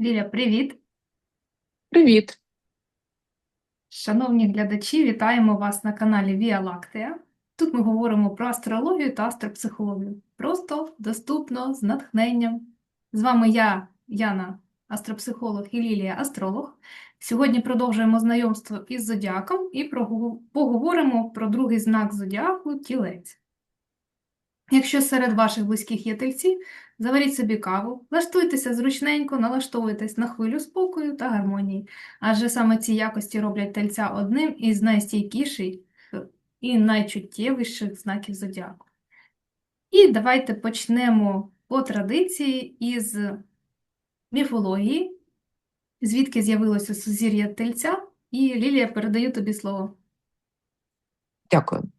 Ліля, привіт! Привіт. Шановні глядачі, вітаємо вас на каналі Віа Лактея. Тут ми говоримо про астрологію та астропсихологію. Просто, доступно, з натхненням. З вами я, Яна, астропсихолог і Лілія, астролог. Сьогодні продовжуємо знайомство із зодіаком і поговоримо про другий знак зодіаку тілець. Якщо серед ваших близьких є тельці, заваріть собі каву, влаштуйтеся зручненько, налаштовуйтесь на хвилю спокою та гармонії, адже саме ці якості роблять тельця одним із найстійкіших і найчуттєвіших знаків зодіаку. І давайте почнемо по традиції із міфології, звідки з'явилося сузір'я тельця, і Лілія, передаю тобі слово. Дякую.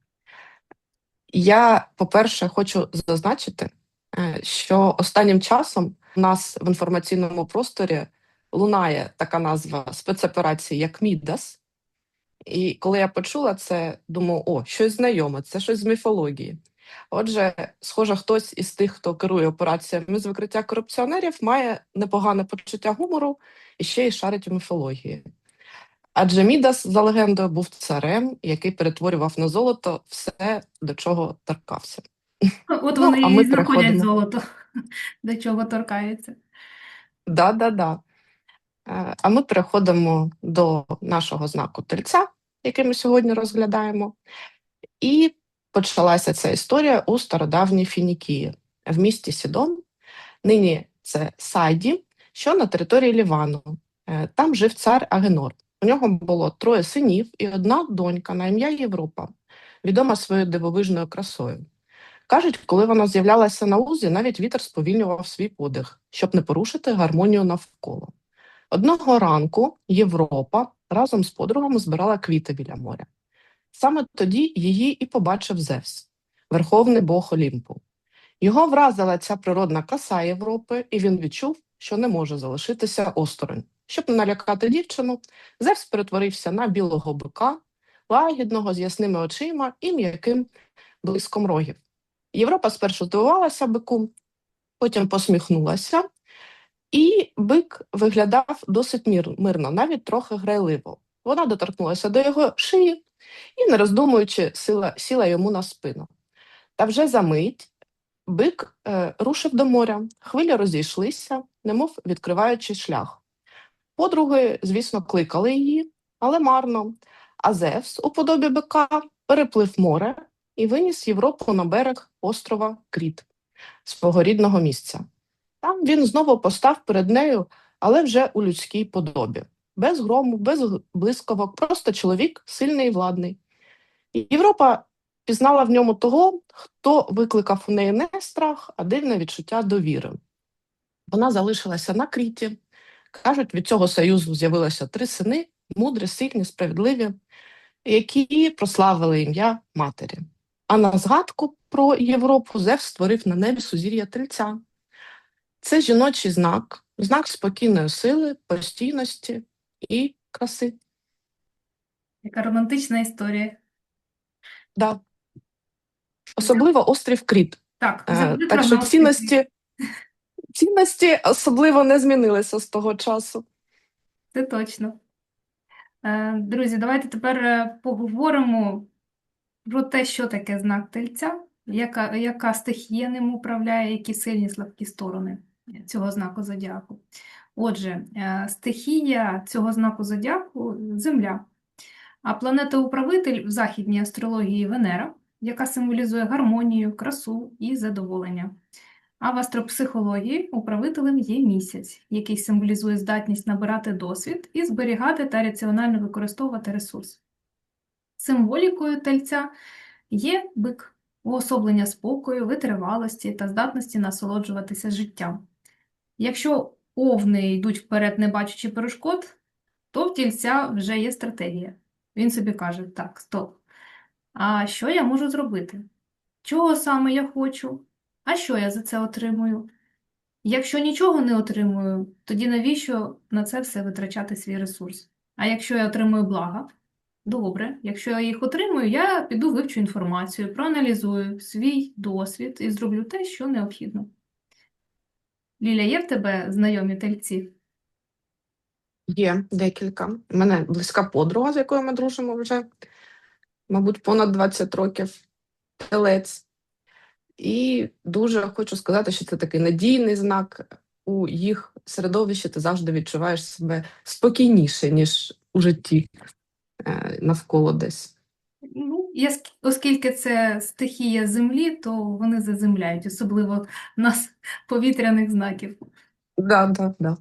Я, по-перше, хочу зазначити, е, що останнім часом у нас в інформаційному просторі лунає така назва спецоперації, як Мідас. І коли я почула це, думаю, о, щось знайоме, це щось з міфології. Отже, схоже, хтось із тих, хто керує операціями з викриття корупціонерів, має непогане почуття гумору і ще й шарить у міфології. Адже Мідас, за легендою, був царем, який перетворював на золото все, до чого торкався. От Ну, вони а і знаходять переходимо. золото, до чого торкаються. Да-да-да. Е, А ми переходимо до нашого знаку тельця, який ми сьогодні розглядаємо. І почалася ця історія у стародавній Фінікії в місті Сідон. Нині це Сайді, що на території Лівану. Е, Там жив цар Агенор. У нього було троє синів і одна донька на ім'я Європа, відома своєю дивовижною красою. Кажуть, коли вона з'являлася на лузі, навіть вітер сповільнював свій подих, щоб не порушити гармонію навколо. Одного ранку Європа разом з подругами збирала квіти біля моря. Саме тоді її і побачив Зевс, верховний бог Олімпу. Його вразила ця природна краса Європи, і він відчув, що не може залишитися осторонь. Щоб налякати дівчину, Зевс перетворився на білого бика, лагідного з ясними очима і м'яким блиском рогів. Європа спершу здивувалася бику, потім посміхнулася, і бик виглядав досить мирно, навіть трохи грайливо. Вона доторкнулася до його шиї і, не роздумуючи, сіла, сіла йому на спину. Та вже за мить бик е, рушив до моря, хвилі розійшлися, немов відкриваючи шлях. Подруги, звісно, кликали її, але марно. А Зевс, у подобі бика, переплив море і виніс Європу на берег острова Кріт, свого рідного місця. Там він знову постав перед нею, але вже у людській подобі, без грому, без блискавок, просто чоловік сильний і владний. Європа пізнала в ньому того, хто викликав у неї не страх, а дивне відчуття довіри. Вона залишилася на Кріті. Кажуть, від цього союзу з'явилося три сини, мудрі, сильні, справедливі, які прославили ім'я матері. А на згадку про Європу Зевс створив на небі сузір'я тельця. Це жіночий знак, знак спокійної сили, постійності і краси. Яка романтична історія. Да. Особливо острів Кріт. Так, Е, так що цінності, цінності особливо не змінилися з того часу. Це точно. Е, Друзі, давайте тепер е, поговоримо про те, що таке знак тельця, яка, яка стихія ним управляє, які сильні слабкі сторони цього знаку зодіаку. Отже, е, стихія цього знаку зодіаку – Земля. А планета-управитель в західній астрології Венера, яка символізує гармонію, красу і задоволення. А в астропсихології управителем є місяць, який символізує здатність набирати досвід і зберігати та раціонально використовувати ресурс. Символікою тельця є бик, уособлення спокою, витривалості та здатності насолоджуватися життям. Якщо овни йдуть вперед, не бачачи перешкод, то в тільця вже є стратегія. Він собі каже: так, стоп. А що я можу зробити? Чого саме я хочу? А що я за це отримую? Якщо нічого не отримую, тоді навіщо на це все витрачати свій ресурс? А якщо я отримую блага? Добре, якщо я їх отримую, я піду вивчу інформацію, проаналізую свій досвід і зроблю те, що необхідно. Ліля, є в тебе знайомі тельці? Є декілька. У мене близька подруга, з якою ми дружимо вже, мабуть, понад 20 років, телець. І дуже хочу сказати, що це такий надійний знак у їх середовищі. Ти завжди відчуваєш себе спокійніше, ніж у житті е, навколо десь. Ну, я, оскільки це стихія землі, то вони заземляють, особливо нас повітряних знаків. Да, да, да.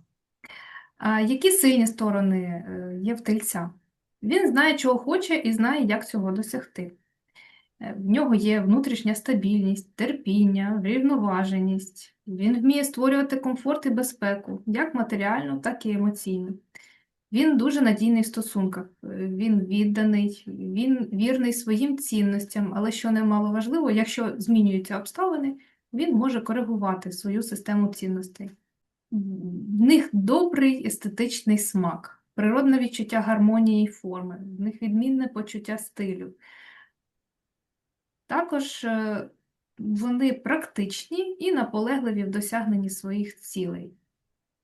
А які сильні сторони е, є в тельця? Він знає, чого хоче, і знає, як цього досягти. Е, В нього є внутрішня стабільність, терпіння, врівноваженість. Він вміє створювати комфорт і безпеку, як матеріально, так і емоційно. Він дуже надійний в стосунках, е, він відданий, він вірний своїм цінностям, але що немало важливо, якщо змінюються обставини, він може коригувати свою систему цінностей. В них добрий естетичний смак, природне відчуття гармонії і форми, в них відмінне почуття стилю. Також е, вони практичні і наполегливі в досягненні своїх цілей.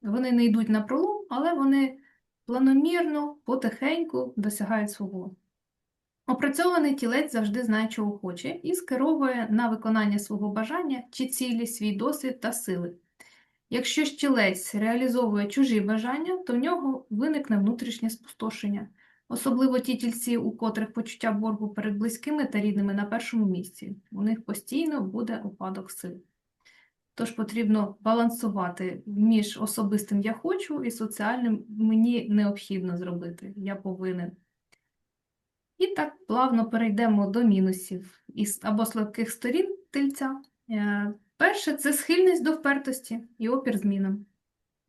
Вони не йдуть на пролом, але вони планомірно, потихеньку досягають свого. Опрацьований тілець завжди знає, чого хоче, і скеровує на виконання свого бажання чи цілі свій досвід та сили. Якщо ж тілець реалізовує чужі бажання, то в нього виникне внутрішнє спустошення, особливо ті тільці, у котрих почуття боргу перед близькими та рідними на першому місці. У них постійно буде упадок сил. Тож потрібно балансувати між особистим я хочу і соціальним мені необхідно зробити, я повинен. І так плавно перейдемо до мінусів або слабких сторін тельця. Е, Перше це схильність до впертості і опір змінам.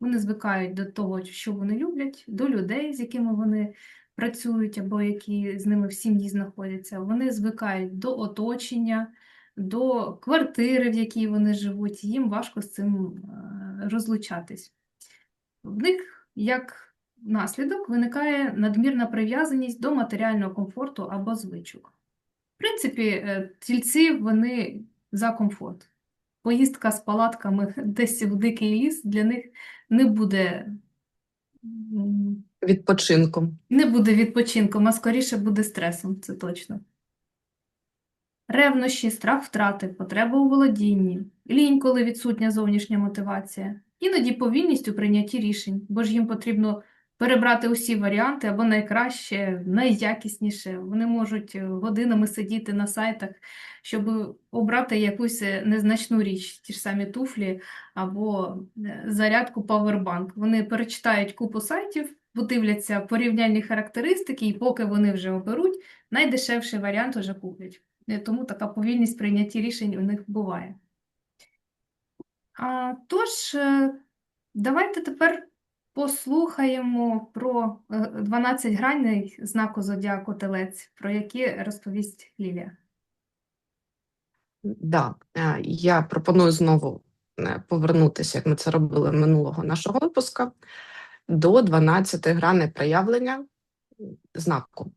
Вони звикають до того, що вони люблять, до людей, з якими вони працюють або які з ними в сім'ї знаходяться. Вони звикають до оточення, до квартири, в якій вони живуть. Їм важко з цим е, розлучатись. В них, як наслідок, виникає надмірна прив'язаність до матеріального комфорту або звичок. В принципі, е, тільці вони за комфорт. Поїздка з палатками десь в дикий ліс для них не буде, Відпочинком. не буде відпочинком, а скоріше буде стресом, це точно. Ревнощі, страх втрати, потреба у володінні, лінь, коли відсутня зовнішня мотивація, іноді повільність у прийнятті рішень, бо ж їм потрібно перебрати усі варіанти або найкраще, найякісніше. Вони можуть е, годинами сидіти на сайтах, щоб обрати якусь е, незначну річ, ті ж самі туфлі або е, зарядку Powerbank. Вони перечитають купу сайтів, подивляться порівняльні характеристики, і поки вони вже оберуть, найдешевший варіант вже куплять. Тому така повільність в прийнятті рішень у них буває. А, тож, давайте тепер послухаємо про е, 12 граней знаку зодіаку Телець, про які розповість Лілія. Да, е, я пропоную знову е, повернутися, як ми це робили минулого нашого випуска, до 12 грани проявлення знаку.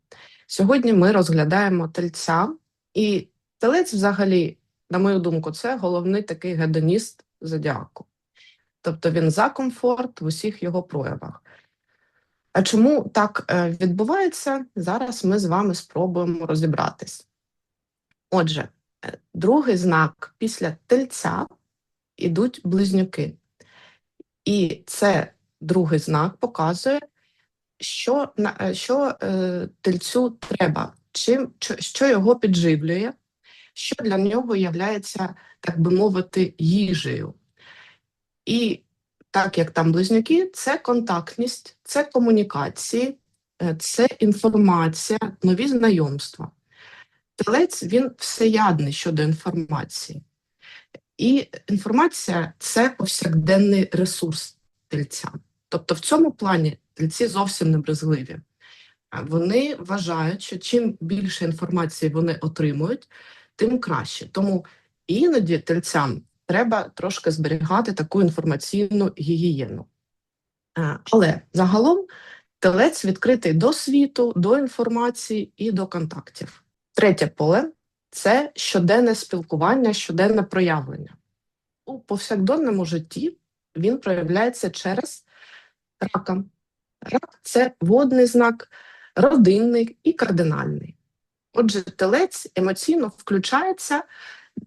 Сьогодні ми розглядаємо тельця, і телець, взагалі, на мою думку, це головний такий гедоніст зодіаку. Тобто він за комфорт в усіх його проявах. А чому так е, відбувається? Зараз ми з вами спробуємо розібратись. Отже, Е, Другий знак після тельця ідуть близнюки. І це другий знак показує, що, е, що е, тельцю треба, чим, що його підживлює, що для нього є, так би мовити, їжею. І так як там близнюки, це контактність, це комунікації, е, це інформація, нові знайомства. Телець він всеядний щодо інформації. І інформація це повсякденний ресурс тельця. Тобто в цьому плані тельці зовсім не брезгливі. Вони вважають, що чим більше інформації вони отримують, тим краще. Тому іноді тельцям треба трошки зберігати таку інформаційну гігієну. Але загалом телець відкритий до світу, до інформації і до контактів. Третє поле це щоденне спілкування, щоденне проявлення. У повсякденному житті він проявляється через рака. Рак це водний знак, родинний і кардинальний. Отже, телець емоційно включається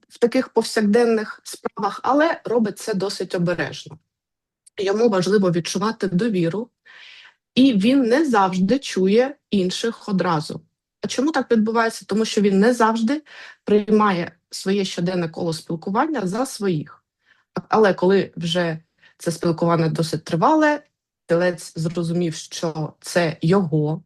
в таких повсякденних справах, але робить це досить обережно. Йому важливо відчувати довіру, і він не завжди чує інших одразу. А чому так відбувається? Тому що він не завжди приймає своє щоденне коло спілкування за своїх. Але коли вже це спілкування досить тривале, телець зрозумів, що це його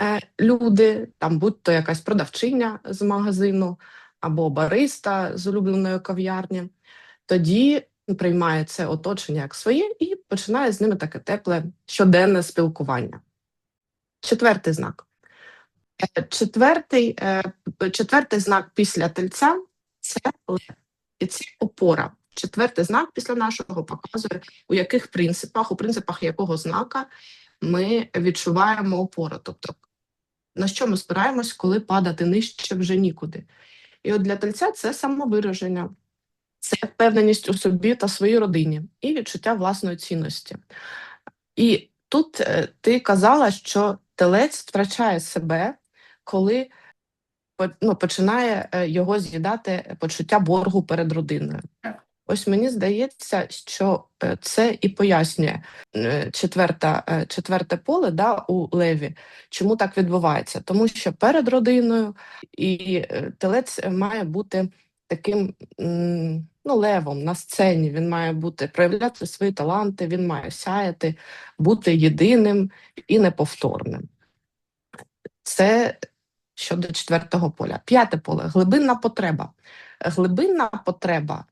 е, люди, там будь-то якась продавчиня з магазину або бариста з улюбленої кав'ярні, тоді приймає це оточення як своє і починає з ними таке тепле щоденне спілкування. Четвертий знак. Е, Четвертий, е, четвертий знак після тельця це лев. І це опора. Четвертий знак після нашого показує, у яких принципах, у принципах якого знака ми відчуваємо опору. Тобто, на що ми спираємось, коли падати нижче вже нікуди. І от для тельця це самовираження, це впевненість у собі та своїй родині і відчуття власної цінності. І тут е, ти казала, що телець втрачає себе, коли ну, починає е, його з'їдати почуття боргу перед родиною. Так. Ось мені здається, що е, це і пояснює е, четверта, е, четверте поле да, у леві, чому так відбувається. Тому що перед родиною і телець має бути таким ну, левом на сцені. Він має бути проявляти свої таланти, він має сяяти, бути єдиним і неповторним. Це щодо четвертого поля. П'яте поле глибинна потреба. Глибинна потреба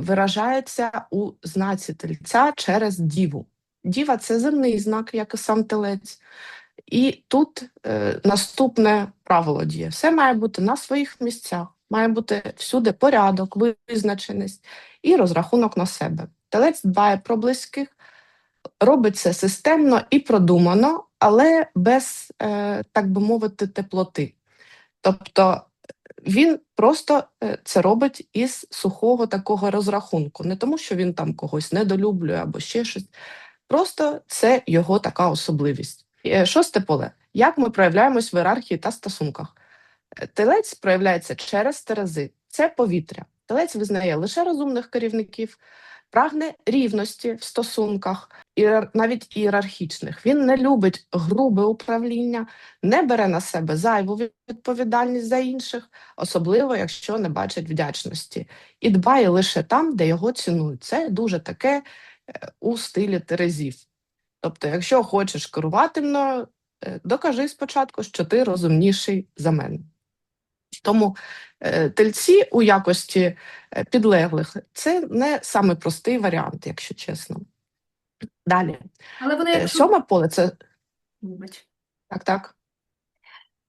виражається у знаці тельця через діву. Діва це земний знак, як і сам телець. І тут е, наступне правило діє: все має бути на своїх місцях, має бути всюди порядок, визначеність і розрахунок на себе. Телець дбає про близьких, робить це системно і продумано, але без, е, так би мовити, теплоти. Тобто він просто е, це робить із сухого такого розрахунку, не тому, що він там когось недолюблює або ще щось. Просто це його така особливість. Е, Шосте поле. Як ми проявляємось в ієрархії та стосунках? Е, Телець проявляється через терези. Це повітря. Телець визнає лише розумних керівників, прагне рівності в стосунках, навіть ієрархічних. Він не любить грубе управління, не бере на себе зайву відповідальність за інших, особливо якщо не бачить вдячності, і дбає лише там, де його цінують. Це дуже таке е, у стилі терезів. Тобто, якщо хочеш керувати мною, е, докажи спочатку, що ти розумніший за мене. Тому е, тельці у якості підлеглих це не саме простий варіант, якщо чесно. Далі, Але вони, Е, якщо... сьоме поле це Вибач. так, так.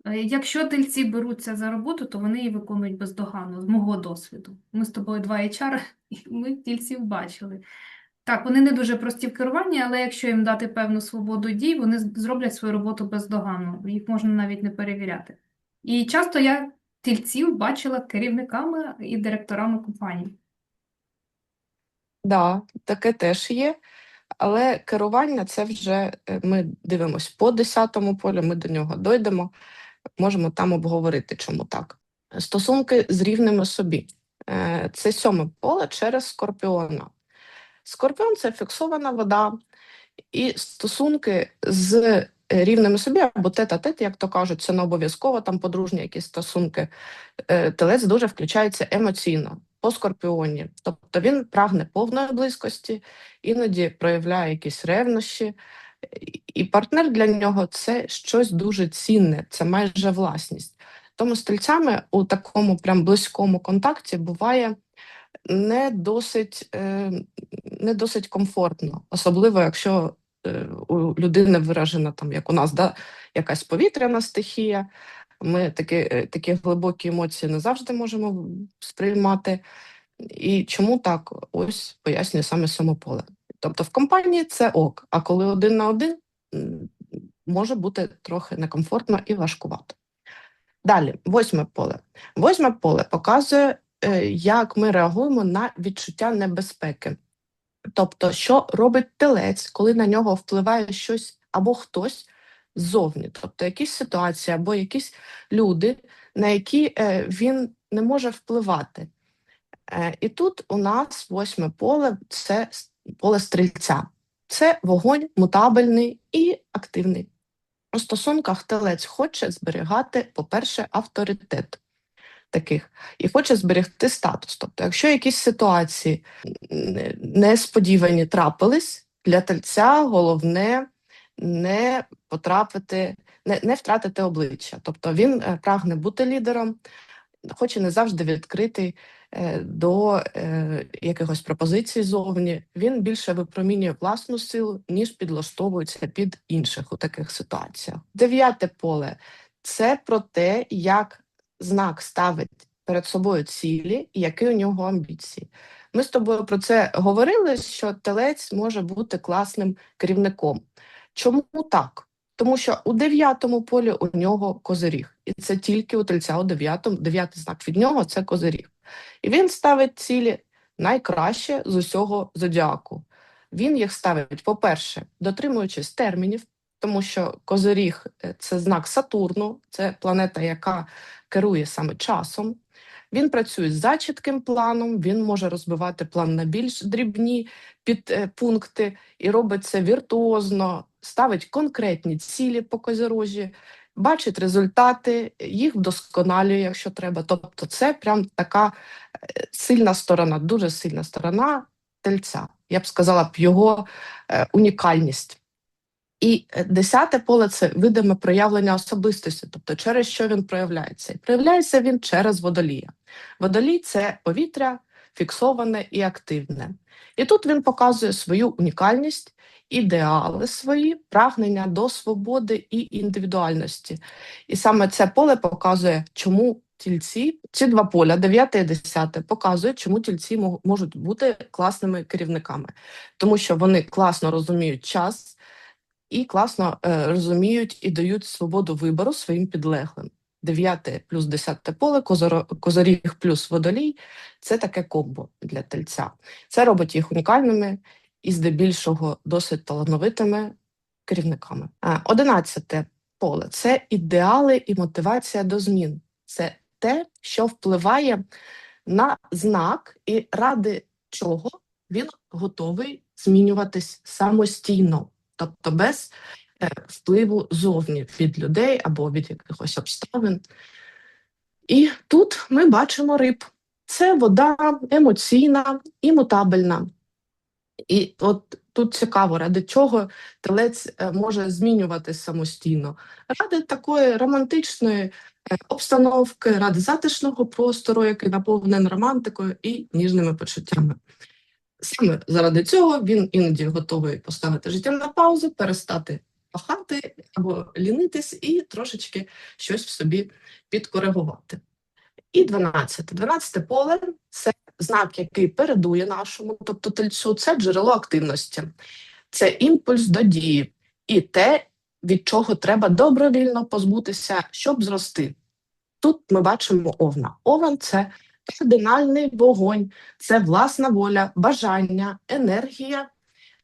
Е, Якщо тельці беруться за роботу, то вони її виконують бездоганно, з мого досвіду. Ми з тобою два HR, і ми тільців бачили. Так, вони не дуже прості в керуванні, але якщо їм дати певну свободу дій, вони зроблять свою роботу бездоганно. Їх можна навіть не перевіряти. І часто я тільців бачила керівниками і директорами компаній. Да, таке теж є. Але керування це вже е, ми дивимося по 10-му полю, ми до нього дойдемо, можемо там обговорити, чому так. Стосунки з рівними собі. Е, Це сьоме поле через скорпіона. Скорпіон це фіксована вода, і стосунки з рівними собі, або тет-а-тет, як то кажуть, це не обов'язково там подружні якісь стосунки. Е, Телець дуже включається емоційно по скорпіоні. Тобто він прагне повної близькості, іноді проявляє якісь ревнощі, і- партнер для нього це щось дуже цінне, це майже власність. Тому з у такому прям близькому контакті буває не досить, е, не досить комфортно, особливо якщо у людини виражена там, як у нас, да, якась повітряна стихія. Ми такі, е, такі глибокі емоції не завжди можемо сприймати. І чому так? Ось пояснює саме сьоме поле. Тобто в компанії це ок, а коли один на один може бути трохи некомфортно і важкувато. Далі, восьме поле. Восьме поле показує, е, як ми реагуємо на відчуття небезпеки. Тобто, що робить телець, коли на нього впливає щось або хтось ззовні, тобто якісь ситуації або якісь люди, на які е, він не може впливати. Е, І тут у нас восьме поле це поле стрільця. Це вогонь мутабельний і активний. У стосунках телець хоче зберігати, по-перше, авторитет таких і хоче зберегти статус. Тобто, якщо якісь ситуації несподівані трапились, для тельця головне не потрапити, не, не втратити обличчя. Тобто він е, прагне бути лідером, хоч і не завжди відкритий е, до е, якихось пропозицій зовні. Він більше випромінює власну силу, ніж підлаштовується під інших у таких ситуаціях. Дев'яте поле це про те, як знак ставить перед собою цілі і які у нього амбіції. Ми з тобою про це говорили, що телець може бути класним керівником. Чому так? Тому що у дев'ятому полі у нього козиріг, і це тільки у тельця у дев'ятому, дев'ятий знак від нього це козиріг. І він ставить цілі найкраще з усього зодіаку. Він їх ставить, по-перше, дотримуючись термінів, тому що козиріг е, це знак Сатурну, це планета, яка керує саме часом. Він працює за чітким планом, він може розбивати план на більш дрібні підпункти і робить це віртуозно, ставить конкретні цілі по козирожі, бачить результати, їх вдосконалює, якщо треба. Тобто, це прям така е, сильна сторона, дуже сильна сторона тельця. Я б сказала б його е, унікальність. І е, десяте поле це видиме проявлення особистості, тобто через що він проявляється. І проявляється він через водолія. Водолій це повітря фіксоване і активне. І тут він показує свою унікальність, ідеали свої, прагнення до свободи і індивідуальності. І саме це поле показує, чому тільці, ці два поля, 9 і 10, показують, чому тільці мо- можуть бути класними керівниками, тому що вони класно розуміють час і класно е, розуміють і дають свободу вибору своїм підлеглим. Дев'яте плюс десяте поле, козоріг плюс водолій це таке комбо для тельця. Це робить їх унікальними і здебільшого досить талановитими керівниками. Е, Одинадцяте поле це ідеали і мотивація до змін. Це те, що впливає на знак, і ради чого він готовий змінюватись самостійно, тобто без е, впливу зовні від людей або від якихось обставин. І тут ми бачимо риб. Це вода емоційна і мутабельна. І от тут цікаво, ради чого телець е, може змінюватись самостійно. Ради такої романтичної е, обстановки, ради затишного простору, який наповнений романтикою і ніжними почуттями. Саме заради цього він іноді готовий поставити життя на паузу, перестати пахати або лінитись і трошечки щось в собі підкоригувати. І 12. 12 поле це знак, який передує нашому, тобто тельцю, це джерело активності, це імпульс до дії і те, від чого треба добровільно позбутися, щоб зрости. Тут ми бачимо овна. Овен це кардинальний вогонь, це власна воля, бажання, енергія,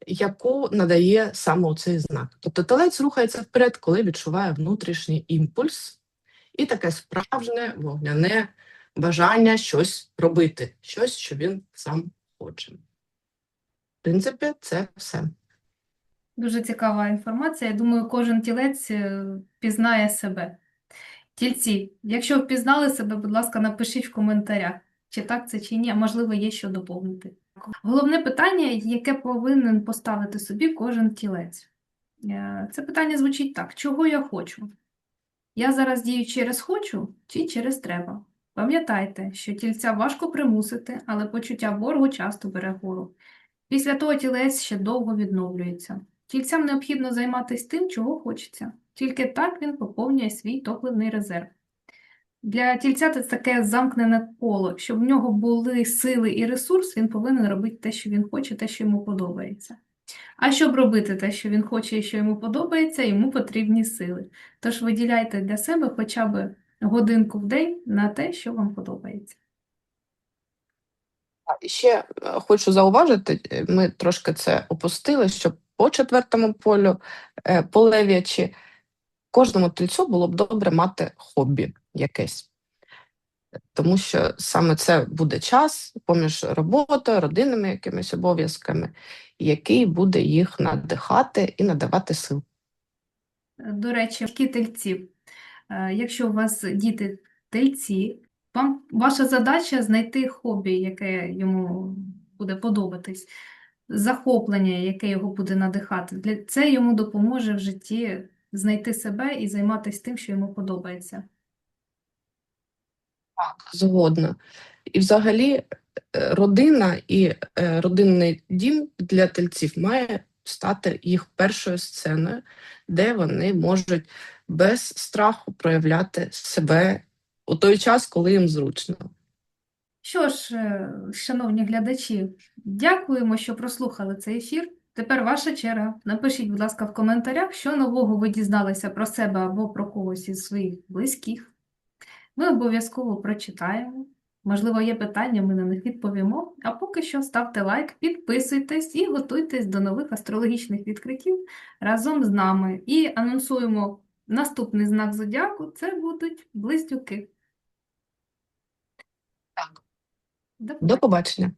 яку надає саме цей знак. Тобто телець рухається вперед, коли відчуває внутрішній імпульс і таке справжнє вогняне бажання щось робити, щось, що він сам хоче. В принципі, це все. Дуже цікава інформація. Я думаю, кожен тілець е, пізнає себе. Тільці, якщо впізнали себе, будь ласка, напишіть в коментарях, чи так це, чи ні, можливо, є що доповнити. Головне питання, яке повинен поставити собі кожен тілець. Е, Це питання звучить так: чого я хочу? Я зараз дію через хочу чи через треба? Пам'ятайте, що тільця важко примусити, але почуття боргу часто бере гору. Після того тілець ще довго відновлюється. Тільцям необхідно займатися тим, чого хочеться. Тільки так він поповнює свій топливний резерв. Для тільця це таке замкнене коло. Щоб в нього були сили і ресурс, він повинен робити те, що він хоче, те, що йому подобається. А щоб робити те, що він хоче і що йому подобається, йому потрібні сили. Тож виділяйте для себе хоча б годинку в день на те, що вам подобається. Ще е, хочу зауважити, ми трошки це опустили, щоб по четвертому полю, е, по лев'ячі. Кожному тельцю було б добре мати хобі якесь. Тому що саме це буде час поміж роботою, родинними якимись обов'язками, який буде їх надихати і надавати сил. До речі, які тельців. Е, Якщо у вас діти тельці, вам ваша задача знайти хобі, яке йому буде подобатись, захоплення, яке його буде надихати. Для це йому допоможе в житті знайти себе і займатися тим, що йому подобається. Так, згодна. І взагалі е, родина і е, родинний дім для тельців має стати їх першою сценою, де вони можуть без страху проявляти себе у той час, коли їм зручно. Що ж, е, шановні глядачі, дякуємо, що прослухали цей ефір. Тепер ваша черга. Напишіть, будь ласка, в коментарях, що нового ви дізналися про себе або про когось із своїх близьких. Ми обов'язково прочитаємо. Можливо, є питання, ми на них відповімо. А поки що ставте лайк, підписуйтесь і готуйтесь до нових астрологічних відкриттів разом з нами. І анонсуємо наступний знак зодіаку – це будуть близнюки. Так. До До побачення.